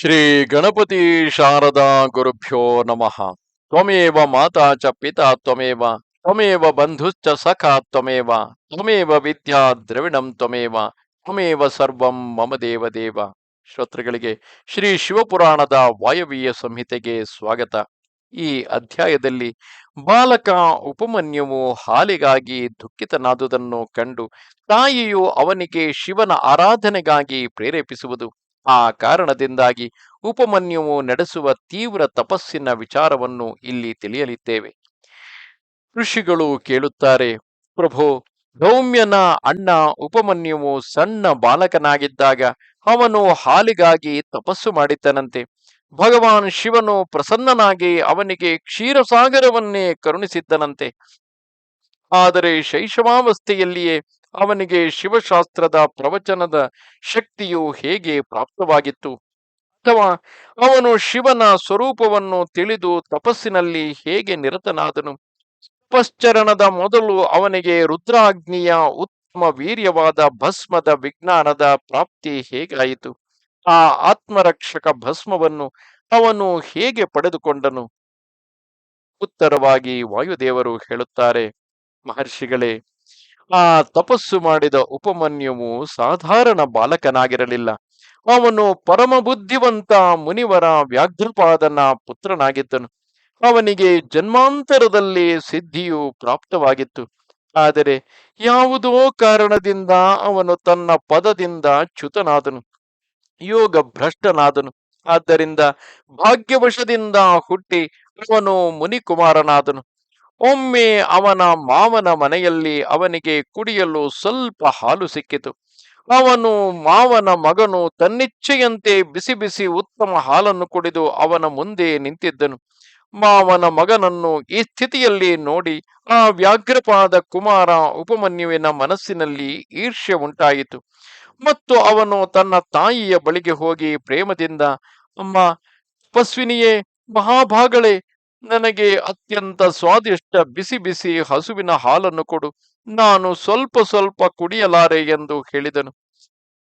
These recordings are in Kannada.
ಶ್ರೀ ಗಣಪತಿ ಶಾರದಾ ಗುರುಭ್ಯೋ ನಮಃ. ತ್ವಮೇವ ಮಾತಾ ಚ ಪಿತಾ ತ್ವಮೇವ ತ್ವಮೇವ ಬಂಧುಶ್ಚ ಸಖಾ ತ್ವಮೇವ ತ್ವಮೇವ ವಿದ್ಯಾ ದ್ರವಿಣಂ ತ್ವಮೇವ ತ್ವಮೇವ ಸರ್ವಂ ಮಮ ದೇವ ದೇವ. ಶ್ರೋತೃಗಳಿಗೆ ಶ್ರೀ ಶಿವಪುರಾಣದ ವಾಯವೀಯ ಸಂಹಿತೆಗೆ ಸ್ವಾಗತ. ಈ ಅಧ್ಯಾಯದಲ್ಲಿ ಬಾಲಕ ಉಪಮನ್ಯುವು ಹಾಲಿಗಾಗಿ ದುಃಖಿತನಾದುದನ್ನು ಕಂಡು ತಾಯಿಯು ಅವನಿಗೆ ಶಿವನ ಆರಾಧನೆಗಾಗಿ ಪ್ರೇರೇಪಿಸುವುದು. ಆ ಕಾರಣದಿಂದಾಗಿ ಉಪಮನ್ಯುವು ನಡೆಸುವ ತೀವ್ರ ತಪಸ್ಸಿನ ವಿಚಾರವನ್ನು ಇಲ್ಲಿ ತಿಳಿಯಲಿದ್ದೇವೆ. ಋಷಿಗಳು ಕೇಳುತ್ತಾರೆ, ಪ್ರಭು ಧೌಮ್ಯನ ಅಣ್ಣ ಉಪಮನ್ಯುವು ಸಣ್ಣ ಬಾಲಕನಾಗಿದ್ದಾಗ ಅವನು ಹಾಲಿಗಾಗಿ ತಪಸ್ಸು ಮಾಡಿದ್ದನಂತೆ. ಭಗವಾನ್ ಶಿವನು ಪ್ರಸನ್ನನಾಗಿ ಅವನಿಗೆ ಕ್ಷೀರಸಾಗರವನ್ನೇ ಕರುಣಿಸಿದ್ದನಂತೆ. ಆದರೆ ಶೈಶವಾವಸ್ಥೆಯಲ್ಲಿಯೇ ಅವನಿಗೆ ಶಿವಶಾಸ್ತ್ರದ ಪ್ರವಚನದ ಶಕ್ತಿಯು ಹೇಗೆ ಪ್ರಾಪ್ತವಾಗಿತ್ತು? ಅಥವಾ ಅವನು ಶಿವನ ಸ್ವರೂಪವನ್ನು ತಿಳಿದು ತಪಸ್ಸಿನಲ್ಲಿ ಹೇಗೆ ನಿರತನಾದನು? ಪಶ್ಚರಣದ ಮೊದಲು ಅವನಿಗೆ ರುದ್ರಾಗ್ನಿಯ ಉತ್ತಮ ವೀರ್ಯವಾದ ಭಸ್ಮದ ವಿಜ್ಞಾನದ ಪ್ರಾಪ್ತಿ ಹೇಗಾಯಿತು? ಆ ಆತ್ಮರಕ್ಷಕ ಭಸ್ಮವನ್ನು ಅವನು ಹೇಗೆ ಪಡೆದುಕೊಂಡನು? ಉತ್ತರವಾಗಿ ವಾಯುದೇವರು ಹೇಳುತ್ತಾರೆ, ಮಹರ್ಷಿಗಳೇ ಆ ತಪಸ್ಸು ಮಾಡಿದ ಉಪಮನ್ಯುವು ಸಾಧಾರಣ ಬಾಲಕನಾಗಿರಲಿಲ್ಲ. ಅವನು ಪರಮ ಬುದ್ಧಿವಂತ ಮುನಿವರ ವ್ಯಾಘ್ರಪಾದನ ಪುತ್ರನಾಗಿದ್ದನು. ಅವನಿಗೆ ಜನ್ಮಾಂತರದಲ್ಲಿ ಸಿದ್ಧಿಯು ಪ್ರಾಪ್ತವಾಗಿತ್ತು. ಆದರೆ ಯಾವುದೋ ಕಾರಣದಿಂದ ಅವನು ತನ್ನ ಪದದಿಂದ ಚ್ಯುತನಾದನು. ಯೋಗ ಭ್ರಷ್ಟನಾದನು ಆದ್ದರಿಂದ ಭಾಗ್ಯವಶದಿಂದ ಹುಟ್ಟಿ ಅವನು ಮುನಿಕುಮಾರನಾದನು. ಒಮ್ಮೆ ಅವನ ಮಾವನ ಮನೆಯಲ್ಲಿ ಅವನಿಗೆ ಕುಡಿಯಲು ಸ್ವಲ್ಪ ಹಾಲು ಸಿಕ್ಕಿತು. ಅವನು ಮಾವನ ಮಗನು ತನ್ನಿಚ್ಛೆಯಂತೆ ಬಿಸಿ ಬಿಸಿ ಉತ್ತಮ ಹಾಲನ್ನು ಕುಡಿದು ಅವನ ಮುಂದೆ ನಿಂತಿದ್ದನು. ಮಾವನ ಮಗನನ್ನು ಈ ಸ್ಥಿತಿಯಲ್ಲಿ ನೋಡಿ ಆ ವ್ಯಾಘ್ರಪಾದ ಕುಮಾರ ಉಪಮನ್ಯುವಿನ ಮನಸ್ಸಿನಲ್ಲಿ ಈರ್ಷ್ಯ ಉಂಟಾಯಿತು. ಮತ್ತು ಅವನು ತನ್ನ ತಾಯಿಯ ಬಳಿಗೆ ಹೋಗಿ ಪ್ರೇಮದಿಂದ, ಅಮ್ಮ ತಪಸ್ವಿನಿಯೇ ಮಹಾಭಾಗಳೇ ನನಗೆ ಅತ್ಯಂತ ಸ್ವಾದಿಷ್ಟ ಬಿಸಿ ಬಿಸಿ ಹಸುವಿನ ಹಾಲನ್ನು ಕೊಡು. ನಾನು ಸ್ವಲ್ಪ ಸ್ವಲ್ಪ ಕುಡಿಯಲಾರೆ ಎಂದು ಹೇಳಿದನು.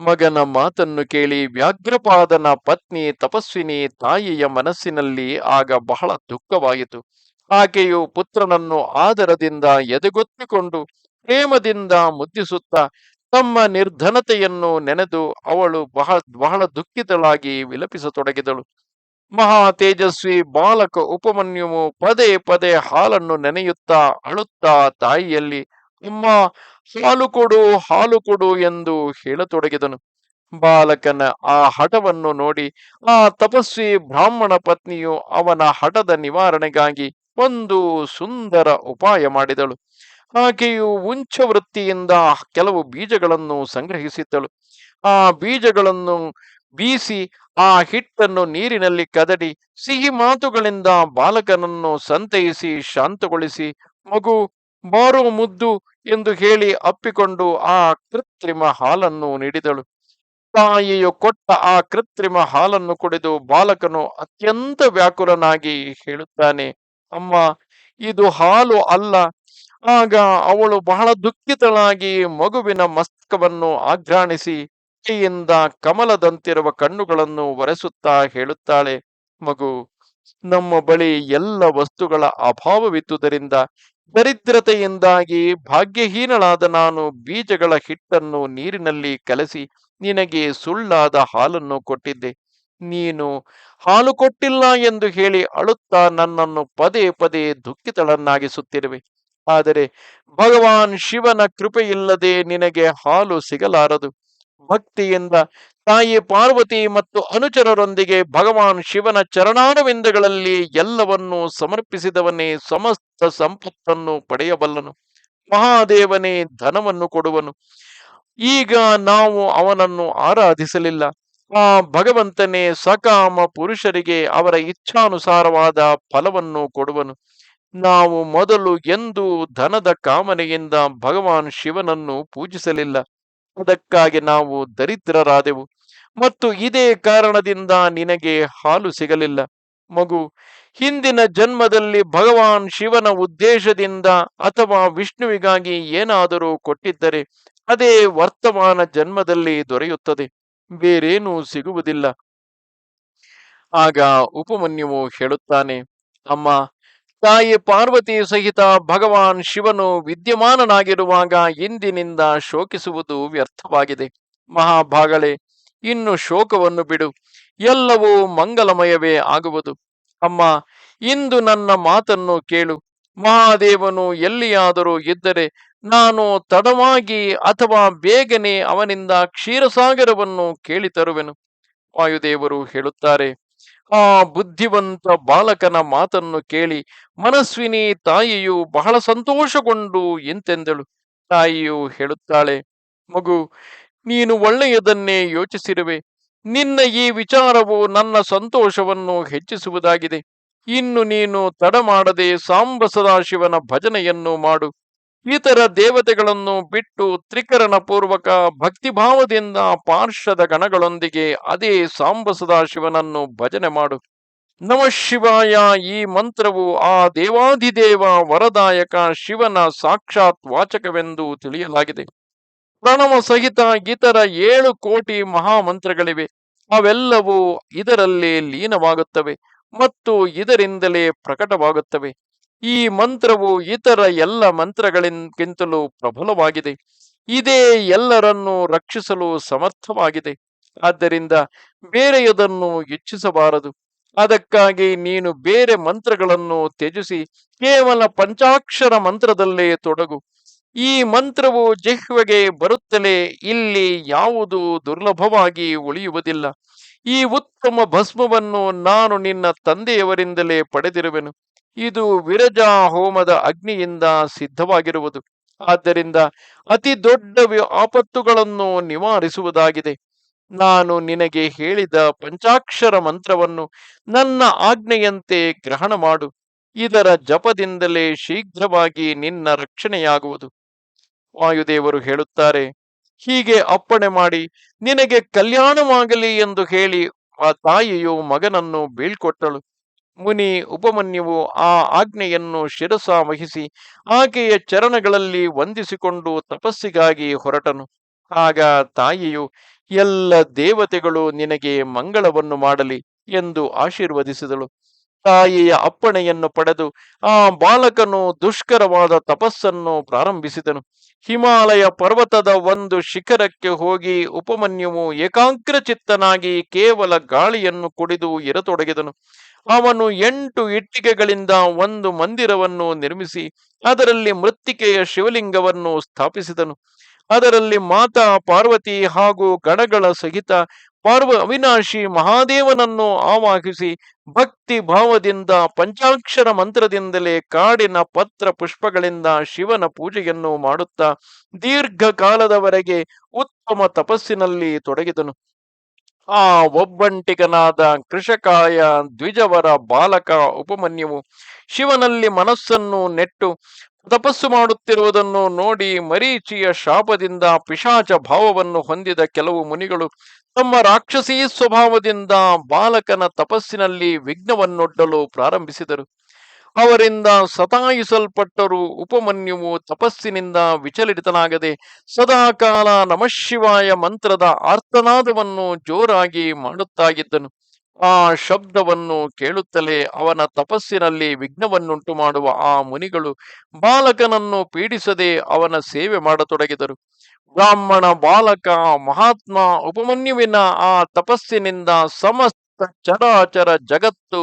ಮಗನ ಮಾತನ್ನು ಕೇಳಿ ವ್ಯಾಘ್ರಪಾದನ ಪತ್ನಿ ತಪಸ್ವಿನಿ ತಾಯಿಯ ಮನಸ್ಸಿನಲ್ಲಿ ಆಗ ಬಹಳ ದುಃಖವಾಯಿತು. ಆಕೆಯು ಪುತ್ರನನ್ನು ಆದರದಿಂದ ಎದೆಗೊತ್ತಿಕೊಂಡು ಪ್ರೇಮದಿಂದ ಮುದ್ದಿಸುತ್ತಾ ತಮ್ಮ ನಿರ್ಧನತೆಯನ್ನು ನೆನೆದು ಅವಳು ಬಹಳ ಬಹಳ ದುಃಖಿತಳಾಗಿ ವಿಲಪಿಸತೊಡಗಿದಳು. ಮಹಾ ತೇಜಸ್ವಿ ಬಾಲಕ ಉಪಮನ್ಯುವು ಪದೇ ಪದೇ ಹಾಲನ್ನು ನೆನೆಯುತ್ತಾ ಅಳುತ್ತಾ ತಾಯಿಯಲ್ಲಿ, ಅಮ್ಮ, ಹಾಲು ಕೊಡು ಹಾಲು ಕೊಡು ಎಂದು ಹೇಳತೊಡಗಿದನು. ಬಾಲಕನ ಆ ಹಠವನ್ನು ನೋಡಿ ಆ ತಪಸ್ವಿ ಬ್ರಾಹ್ಮಣ ಪತ್ನಿಯು ಅವನ ಹಠದ ನಿವಾರಣೆಗಾಗಿ ಒಂದು ಸುಂದರ ಉಪಾಯ ಮಾಡಿದಳು. ಆಕೆಯು ಉಂಚ ವೃತ್ತಿಯಿಂದ ಕೆಲವು ಬೀಜಗಳನ್ನು ಸಂಗ್ರಹಿಸಿದ್ದಳು. ಆ ಬೀಜಗಳನ್ನು ಬೀಸಿ ಆ ಹಿಟ್ಟನ್ನು ನೀರಿನಲ್ಲಿ ಕದಡಿ ಸಿಹಿ ಮಾತುಗಳಿಂದ ಬಾಲಕನನ್ನು ಸಂತೈಸಿ ಶಾಂತಗೊಳಿಸಿ, ಮಗು ಬಾರೋ ಮುದ್ದು ಎಂದು ಹೇಳಿ ಅಪ್ಪಿಕೊಂಡು ಆ ಕೃತ್ರಿಮ ಹಾಲನ್ನು ನೀಡಿದಳು. ತಾಯಿಯು ಕೊಟ್ಟ ಆ ಕೃತ್ರಿಮ ಹಾಲನ್ನು ಕುಡಿದು ಬಾಲಕನು ಅತ್ಯಂತ ವ್ಯಾಕುಲನಾಗಿ ಹೇಳುತ್ತಾನೆ, ಅಮ್ಮ, ಇದು ಹಾಲು ಅಲ್ಲ. ಆಗ ಅವಳು ಬಹಳ ದುಃಖಿತಳಾಗಿ ಮಗುವಿನ ಮಸ್ತಕವನ್ನು ಆಘ್ರಾಣಿಸಿ ಕೈಯಿಂದ ಕಮಲದಂತಿರುವ ಕಣ್ಣುಗಳನ್ನು ಒರೆಸುತ್ತಾ ಹೇಳುತ್ತಾಳೆ, ಮಗು, ನಮ್ಮ ಬಳಿ ಎಲ್ಲ ವಸ್ತುಗಳ ಅಭಾವವಿದ್ದುದರಿಂದ ದರಿದ್ರತೆಯಿಂದಾಗಿ ಭಾಗ್ಯಹೀನಳಾದ ನಾನು ಬೀಜಗಳ ಹಿಟ್ಟನ್ನು ನೀರಿನಲ್ಲಿ ಕಲಸಿ ನಿನಗೆ ಸುಳ್ಳಾದ ಹಾಲನ್ನು ಕೊಟ್ಟಿದ್ದೆ. ನೀನು ಹಾಲು ಕೊಟ್ಟಿಲ್ಲ ಎಂದು ಹೇಳಿ ಅಳುತ್ತಾ ನನ್ನನ್ನು ಪದೇ ಪದೇ ದುಃಖಿತಳನ್ನಾಗಿಸುತ್ತಿರುವೆ. ಆದರೆ ಭಗವಾನ್ ಶಿವನ ಕೃಪೆಯಿಲ್ಲದೆ ನಿನಗೆ ಹಾಲು ಸಿಗಲಾರದು. ಭಕ್ತಿಯಿಂದ ತಾಯಿ ಪಾರ್ವತಿ ಮತ್ತು ಅನುಚರರೊಂದಿಗೆ ಭಗವಾನ್ ಶಿವನ ಚರಣಾರವಿಂದಗಳಲ್ಲಿ ಎಲ್ಲವನ್ನೂ ಸಮರ್ಪಿಸಿದವನೇ ಸಮಸ್ತ ಸಂಪತ್ತನ್ನು ಪಡೆಯಬಲ್ಲನು. ಮಹಾದೇವನೇ ಧನವನ್ನು ಕೊಡುವನು. ಈಗ ನಾವು ಅವನನ್ನು ಆರಾಧಿಸಲಿಲ್ಲ. ಆ ಭಗವಂತನೇ ಸಕಾಮ ಪುರುಷರಿಗೆ ಅವರ ಇಚ್ಛಾನುಸಾರವಾದ ಫಲವನ್ನು ಕೊಡುವನು. ನಾವು ಮೊದಲು ಎಂದೂ ಧನದ ಕಾಮನೆಯಿಂದ ಭಗವಾನ್ ಶಿವನನ್ನು ಪೂಜಿಸಲಿಲ್ಲ. ಅದಕ್ಕಾಗಿ ನಾವು ದರಿದ್ರರಾದೆವು. ಮತ್ತು ಇದೇ ಕಾರಣದಿಂದ ನಿನಗೆ ಹಾಲು ಸಿಗಲಿಲ್ಲ. ಮಗು, ಹಿಂದಿನ ಜನ್ಮದಲ್ಲಿ ಭಗವಾನ್ ಶಿವನ ಉದ್ದೇಶದಿಂದ ಅಥವಾ ವಿಷ್ಣುವಿಗಾಗಿ ಏನಾದರೂ ಕೊಟ್ಟಿದ್ದರೆ ಅದೇ ವರ್ತಮಾನ ಜನ್ಮದಲ್ಲಿ ದೊರೆಯುತ್ತದೆ. ಬೇರೇನೂ ಸಿಗುವುದಿಲ್ಲ. ಆಗ ಉಪಮನ್ಯುವು ಹೇಳುತ್ತಾನೆ, ಅಮ್ಮ ತಾಯಿ ಪಾರ್ವತಿ ಸಹಿತ ಭಗವಾನ್ ಶಿವನು ವಿದ್ಯಮಾನನಾಗಿರುವಾಗ ಇಂದಿನಿಂದ ಶೋಕಿಸುವುದು ವ್ಯರ್ಥವಾಗಿದೆ. ಮಹಾಭಾಗಳೆ, ಇನ್ನು ಶೋಕವನ್ನು ಬಿಡು. ಎಲ್ಲವೂ ಮಂಗಲಮಯವೇ ಆಗುವುದು. ಅಮ್ಮ, ಇಂದು ನನ್ನ ಮಾತನ್ನು ಕೇಳು. ಮಹಾದೇವನು ಎಲ್ಲಿಯಾದರೂ ಇದ್ದರೆ ನಾನು ತಡವಾಗಿ ಅಥವಾ ಬೇಗನೆ ಅವನಿಂದ ಕ್ಷೀರಸಾಗರವನ್ನು ಕೇಳಿ ತರುವೆನು ವಾಯುದೇವರು ಹೇಳುತ್ತಾರೆ ಆ ಬುದ್ಧಿವಂತ ಬಾಲಕನ ಮಾತನ್ನು ಕೇಳಿ, ಮನಸ್ವಿನಿ, ತಾಯಿಯು ಬಹಳ ಸಂತೋಷಗೊಂಡು ಎಂತೆಂದಳು? ತಾಯಿಯು ಹೇಳುತ್ತಾಳೆ, ಮಗು, ನೀನು ಒಳ್ಳೆಯದನ್ನೇ ಯೋಚಿಸಿರುವೆ. ನಿನ್ನ ಈ ವಿಚಾರವು ನನ್ನ ಸಂತೋಷವನ್ನು ಹೆಚ್ಚಿಸುವುದಾಗಿದೆ. ಇನ್ನು ನೀನು ತಡ ಮಾಡದೆ ಸಾಂಬ ಸದಾಶಿವನ ಭಜನೆಯನ್ನು ಮಾಡು. ಇತರ ದೇವತೆಗಳನ್ನು ಬಿಟ್ಟು ತ್ರಿಕರಣ ಪೂರ್ವಕ ಭಕ್ತಿಭಾವದಿಂದ ಪಾರ್ಶ್ವದ ಗಣಗಳೊಂದಿಗೆ ಅದೇ ಸಾಂಬ ಶಿವನನ್ನು ಭಜನೆ ಮಾಡು. ನಮ ಶಿವಾಯ. ಈ ಮಂತ್ರವು ಆ ದೇವಾಧಿದೇವ ವರದಾಯಕ ಶಿವನ ಸಾಕ್ಷಾತ್ ವಾಚಕವೆಂದು ತಿಳಿಯಲಾಗಿದೆ. ಪ್ರಣವ ಸಹಿತ ಇತರ ಏಳು ಕೋಟಿ ಮಹಾಮಂತ್ರಗಳಿವೆ. ಅವೆಲ್ಲವೂ ಇದರಲ್ಲಿ ಲೀನವಾಗುತ್ತವೆ ಮತ್ತು ಇದರಿಂದಲೇ ಪ್ರಕಟವಾಗುತ್ತವೆ. ಈ ಮಂತ್ರವು ಇತರ ಎಲ್ಲ ಮಂತ್ರಗಳಿಗಿಂತಲೂ ಪ್ರಬಲವಾಗಿದೆ. ಇದೇ ಎಲ್ಲರನ್ನು ರಕ್ಷಿಸಲು ಸಮರ್ಥವಾಗಿದೆ. ಆದ್ದರಿಂದ ಬೇರೆಯದನ್ನು ಇಚ್ಛಿಸಬಾರದು. ಅದಕ್ಕಾಗಿ ನೀನು ಬೇರೆ ಮಂತ್ರಗಳನ್ನು ತ್ಯಜಿಸಿ, ಕೇವಲ ಪಂಚಾಕ್ಷರ ಮಂತ್ರದಲ್ಲೇ ತೊಡಗು. ಈ ಮಂತ್ರವು ಜಿಹ್ವೆಗೆ ಬರುತ್ತಲೇ ಇಲ್ಲಿ ಯಾವುದು ದುರ್ಲಭವಾಗಿ ಉಳಿಯುವುದಿಲ್ಲ. ಈ ಉತ್ತಮ ಭಸ್ಮವನ್ನು ನಾನು ನಿನ್ನ ತಂದೆಯವರಿಂದಲೇ ಪಡೆದಿರುವೆನು. ಇದು ವಿರಜಾ ಹೋಮದ ಅಗ್ನಿಯಿಂದ ಸಿದ್ಧವಾಗಿರುವುದು. ಆದ್ದರಿಂದ ಅತಿ ದೊಡ್ಡ ಆಪತ್ತುಗಳನ್ನು ನಿವಾರಿಸುವುದಾಗಿದೆ. ನಾನು ನಿನಗೆ ಹೇಳಿದ ಪಂಚಾಕ್ಷರ ಮಂತ್ರವನ್ನು ನನ್ನ ಆಜ್ಞೆಯಂತೆ ಗ್ರಹಣ ಮಾಡು. ಇದರ ಜಪದಿಂದಲೇ ಶೀಘ್ರವಾಗಿ ನಿನ್ನ ರಕ್ಷಣೆಯಾಗುವುದು. ವಾಯುದೇವರು ಹೇಳುತ್ತಾರೆ, ಹೀಗೆ ಅಪ್ಪಣೆ ಮಾಡಿ, ನಿನಗೆ ಕಲ್ಯಾಣವಾಗಲಿ ಎಂದು ಹೇಳಿ, ಆ ತಾಯಿಯು ಮಗನನ್ನು ಬೀಳ್ಕೊಟ್ಟಳು. ಮುನಿ ಉಪಮನ್ಯುವು ಆ ಆಜ್ಞೆಯನ್ನು ಶಿರಸ ವಹಿಸಿ ಆಕೆಯ ಚರಣಗಳಲ್ಲಿ ವಂದಿಸಿಕೊಂಡು ತಪಸ್ಸಿಗಾಗಿ ಹೊರಟನು. ಆಗ ತಾಯಿಯು, ಎಲ್ಲ ದೇವತೆಗಳು ನಿನಗೆ ಮಂಗಳವನ್ನು ಮಾಡಲಿ ಎಂದು ಆಶೀರ್ವದಿಸಿದಳು. ತಾಯಿಯ ಅಪ್ಪಣೆಯನ್ನು ಪಡೆದು ಆ ಬಾಲಕನು ದುಷ್ಕರವಾದ ತಪಸ್ಸನ್ನು ಪ್ರಾರಂಭಿಸಿದನು. ಹಿಮಾಲಯ ಪರ್ವತದ ಒಂದು ಶಿಖರಕ್ಕೆ ಹೋಗಿ ಉಪಮನ್ಯುವು ಏಕಾಂಕ್ರ ಚಿತ್ತನಾಗಿ ಕೇವಲ ಗಾಳಿಯನ್ನು ಕುಡಿದು ಇರತೊಡಗಿದನು. ಅವನು ಎಂಟು ಇಟ್ಟಿಗೆಗಳಿಂದ ಒಂದು ಮಂದಿರವನ್ನು ನಿರ್ಮಿಸಿ ಅದರಲ್ಲಿ ಮೃತ್ತಿಕೆಯ ಶಿವಲಿಂಗವನ್ನು ಸ್ಥಾಪಿಸಿದನು. ಅದರಲ್ಲಿ ಮಾತಾ, ಪಾರ್ವತಿ ಹಾಗೂ ಗಣಗಳ ಸಹಿತ ಪಾರ್ವ ಅವಿನಾಶಿ ಮಹಾದೇವನನ್ನು ಆವಾಹಿಸಿ ಭಕ್ತಿ ಭಾವದಿಂದ ಪಂಚಾಕ್ಷರ ಮಂತ್ರದಿಂದಲೇ ಕಾಡಿನ ಪತ್ರ ಪುಷ್ಪಗಳಿಂದ ಶಿವನ ಪೂಜೆಯನ್ನು ಮಾಡುತ್ತಾ ದೀರ್ಘಕಾಲದವರೆಗೆ ಉತ್ತಮ ತಪಸ್ಸಿನಲ್ಲಿ ತೊಡಗಿದನು. ಆ ಒಬ್ಬಂಟಿಗನಾದ ಕೃಷಕಾಯ ದ್ವಿಜವರ ಬಾಲಕ ಉಪಮನ್ಯವು ಶಿವನಲ್ಲಿ ಮನಸ್ಸನ್ನು ನೆಟ್ಟು ತಪಸ್ಸು ಮಾಡುತ್ತಿರುವುದನ್ನು ನೋಡಿ ಮರೀಚಿಯ ಶಾಪದಿಂದ ಪಿಶಾಚ ಭಾವವನ್ನು ಹೊಂದಿದ ಕೆಲವು ಮುನಿಗಳು ತಮ್ಮ ರಾಕ್ಷಸೀ ಸ್ವಭಾವದಿಂದ ಬಾಲಕನ ತಪಸ್ಸಿನಲ್ಲಿ ವಿಘ್ನವನ್ನೊಡ್ಡಲು ಪ್ರಾರಂಭಿಸಿದರು. ಅವರಿಂದ ಸತಾಯಿಸಲ್ಪಟ್ಟರು. ಉಪಮನ್ಯುವು ತಪಸ್ಸಿನಿಂದ ವಿಚಲಿತನಾಗದೆ ಸದಾಕಾಲ ನಮಶಿವಾಯ ಮಂತ್ರದ ಆರ್ತನಾದವನ್ನು ಜೋರಾಗಿ ಮಾಡುತ್ತಾಗಿದ್ದನು. ಆ ಶಬ್ದವನ್ನು ಕೇಳುತ್ತಲೇ ಅವನ ತಪಸ್ಸಿನಲ್ಲಿ ವಿಘ್ನವನ್ನುಂಟು ಮಾಡುವ ಆ ಮುನಿಗಳು ಬಾಲಕನನ್ನು ಪೀಡಿಸದೆ ಅವನ ಸೇವೆ ಮಾಡತೊಡಗಿದರು. ಬ್ರಾಹ್ಮಣ, ಬಾಲಕ, ಮಹಾತ್ಮ, ಉಪಮನ್ಯುವಿನ ಆ ತಪಸ್ಸಿನಿಂದ ಸಮಸ್ತ ಚರಾಚರ ಜಗತ್ತು